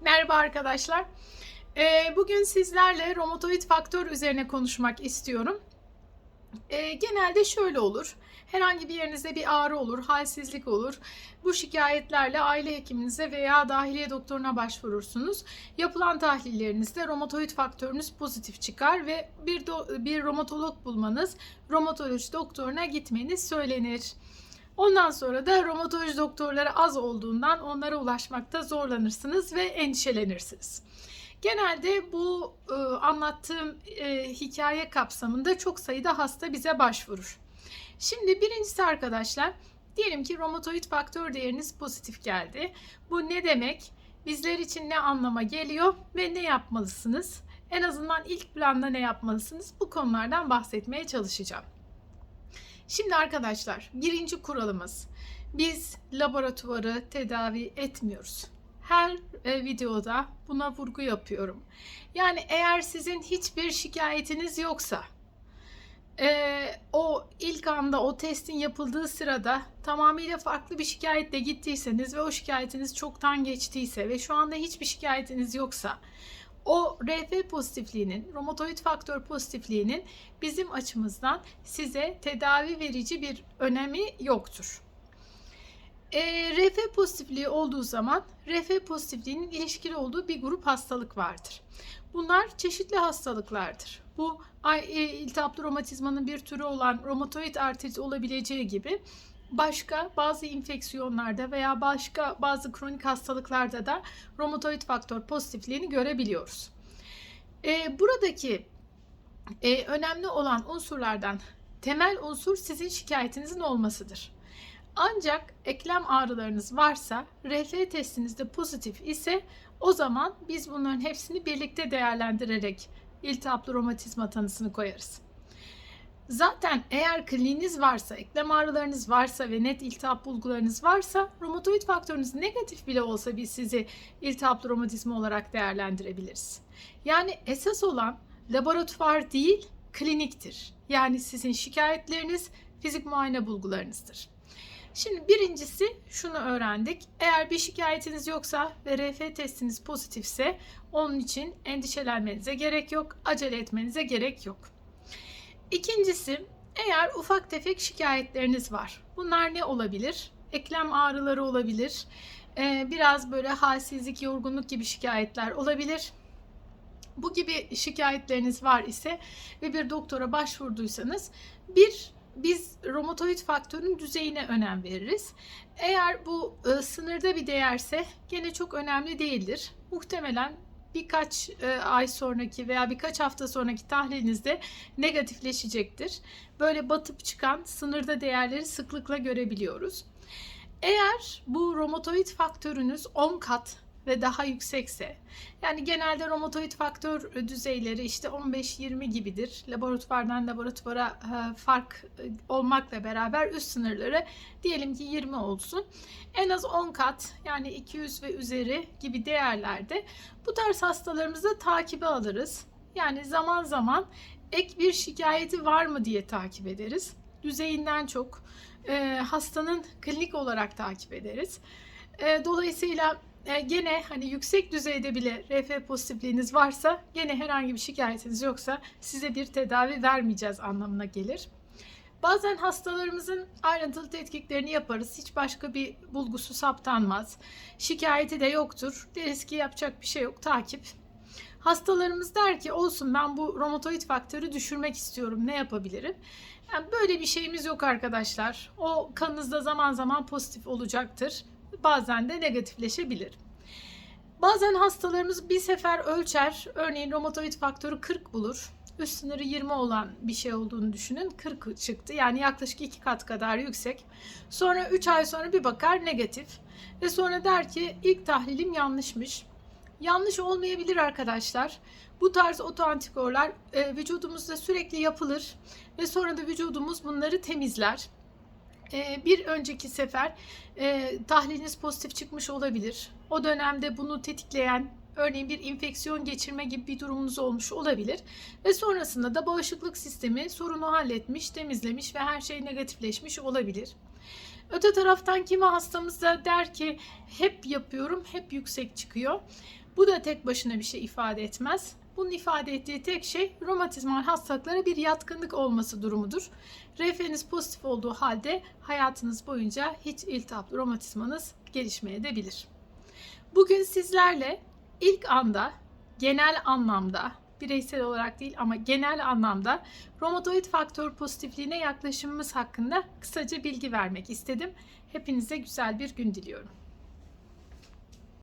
Merhaba arkadaşlar. Ee, bugün sizlerle romatoid faktör üzerine konuşmak istiyorum. Ee, genelde şöyle olur. Herhangi bir yerinizde bir ağrı olur, halsizlik olur. Bu şikayetlerle aile hekiminize veya dahiliye doktoruna başvurursunuz. Yapılan tahlillerinizde romatoid faktörünüz pozitif çıkar ve bir, do- bir romatolog bulmanız, romatoloji doktoruna gitmeniz söylenir. Ondan sonra da romatoloji doktorları az olduğundan onlara ulaşmakta zorlanırsınız ve endişelenirsiniz. Genelde bu e, anlattığım e, hikaye kapsamında çok sayıda hasta bize başvurur. Şimdi birincisi arkadaşlar, diyelim ki romatoid faktör değeriniz pozitif geldi. Bu ne demek? Bizler için ne anlama geliyor ve ne yapmalısınız? En azından ilk planda ne yapmalısınız? Bu konulardan bahsetmeye çalışacağım. Şimdi arkadaşlar birinci kuralımız biz laboratuvarı tedavi etmiyoruz. Her e, videoda buna vurgu yapıyorum. Yani eğer sizin hiçbir şikayetiniz yoksa e, o ilk anda o testin yapıldığı sırada tamamıyla farklı bir şikayetle gittiyseniz ve o şikayetiniz çoktan geçtiyse ve şu anda hiçbir şikayetiniz yoksa o RF pozitifliğinin, romatoid faktör pozitifliğinin bizim açımızdan size tedavi verici bir önemi yoktur. E, RF pozitifliği olduğu zaman RF pozitifliğinin ilişkili olduğu bir grup hastalık vardır. Bunlar çeşitli hastalıklardır. Bu e, iltihaplı romatizmanın bir türü olan romatoid artrit olabileceği gibi başka bazı infeksiyonlarda veya başka bazı kronik hastalıklarda da romatoid faktör pozitifliğini görebiliyoruz. E, buradaki e, önemli olan unsurlardan temel unsur sizin şikayetinizin olmasıdır. Ancak eklem ağrılarınız varsa, RF testinizde pozitif ise o zaman biz bunların hepsini birlikte değerlendirerek iltihaplı romatizma tanısını koyarız. Zaten eğer kliniğiniz varsa, eklem ağrılarınız varsa ve net iltihap bulgularınız varsa romatoid faktörünüz negatif bile olsa biz sizi iltihaplı romatizma olarak değerlendirebiliriz. Yani esas olan laboratuvar değil, kliniktir. Yani sizin şikayetleriniz fizik muayene bulgularınızdır. Şimdi birincisi şunu öğrendik. Eğer bir şikayetiniz yoksa ve RF testiniz pozitifse onun için endişelenmenize gerek yok, acele etmenize gerek yok. İkincisi, eğer ufak tefek şikayetleriniz var. Bunlar ne olabilir? Eklem ağrıları olabilir. Ee, biraz böyle halsizlik, yorgunluk gibi şikayetler olabilir. Bu gibi şikayetleriniz var ise ve bir doktora başvurduysanız bir biz romatoid faktörün düzeyine önem veririz. Eğer bu e, sınırda bir değerse gene çok önemli değildir. Muhtemelen birkaç e, ay sonraki veya birkaç hafta sonraki tahlilinizde negatifleşecektir. Böyle batıp çıkan sınırda değerleri sıklıkla görebiliyoruz. Eğer bu romatoid faktörünüz 10 kat ve daha yüksekse yani genelde romatoid faktör düzeyleri işte 15-20 gibidir. Laboratuvardan laboratuvara e, fark e, olmakla beraber üst sınırları diyelim ki 20 olsun. En az 10 kat yani 200 ve üzeri gibi değerlerde bu tarz hastalarımızı takibe alırız. Yani zaman zaman ek bir şikayeti var mı diye takip ederiz. Düzeyinden çok e, hastanın klinik olarak takip ederiz. E, dolayısıyla gene hani yüksek düzeyde bile RF pozitifliğiniz varsa gene herhangi bir şikayetiniz yoksa size bir tedavi vermeyeceğiz anlamına gelir. Bazen hastalarımızın ayrıntılı tetkiklerini yaparız. Hiç başka bir bulgusu saptanmaz. Şikayeti de yoktur. Deriz ki yapacak bir şey yok. Takip. Hastalarımız der ki olsun ben bu romatoid faktörü düşürmek istiyorum. Ne yapabilirim? Yani böyle bir şeyimiz yok arkadaşlar. O kanınızda zaman zaman pozitif olacaktır bazen de negatifleşebilir. Bazen hastalarımız bir sefer ölçer. Örneğin romatoid faktörü 40 bulur. Üst sınırı 20 olan bir şey olduğunu düşünün. 40 çıktı. Yani yaklaşık 2 kat kadar yüksek. Sonra 3 ay sonra bir bakar negatif. Ve sonra der ki ilk tahlilim yanlışmış. Yanlış olmayabilir arkadaşlar. Bu tarz otoantikorlar e, vücudumuzda sürekli yapılır ve sonra da vücudumuz bunları temizler. E, bir önceki sefer e, tahliliniz pozitif çıkmış olabilir. O dönemde bunu tetikleyen örneğin bir infeksiyon geçirme gibi bir durumunuz olmuş olabilir. Ve sonrasında da bağışıklık sistemi sorunu halletmiş, temizlemiş ve her şey negatifleşmiş olabilir. Öte taraftan kimi hastamız da der ki hep yapıyorum, hep yüksek çıkıyor. Bu da tek başına bir şey ifade etmez. Bunun ifade ettiği tek şey romatizmal hastalıklara bir yatkınlık olması durumudur. RF'niz pozitif olduğu halde hayatınız boyunca hiç iltihaplı romatizmanız gelişmeyebilir. Bugün sizlerle ilk anda genel anlamda bireysel olarak değil ama genel anlamda romatoid faktör pozitifliğine yaklaşımımız hakkında kısaca bilgi vermek istedim. Hepinize güzel bir gün diliyorum.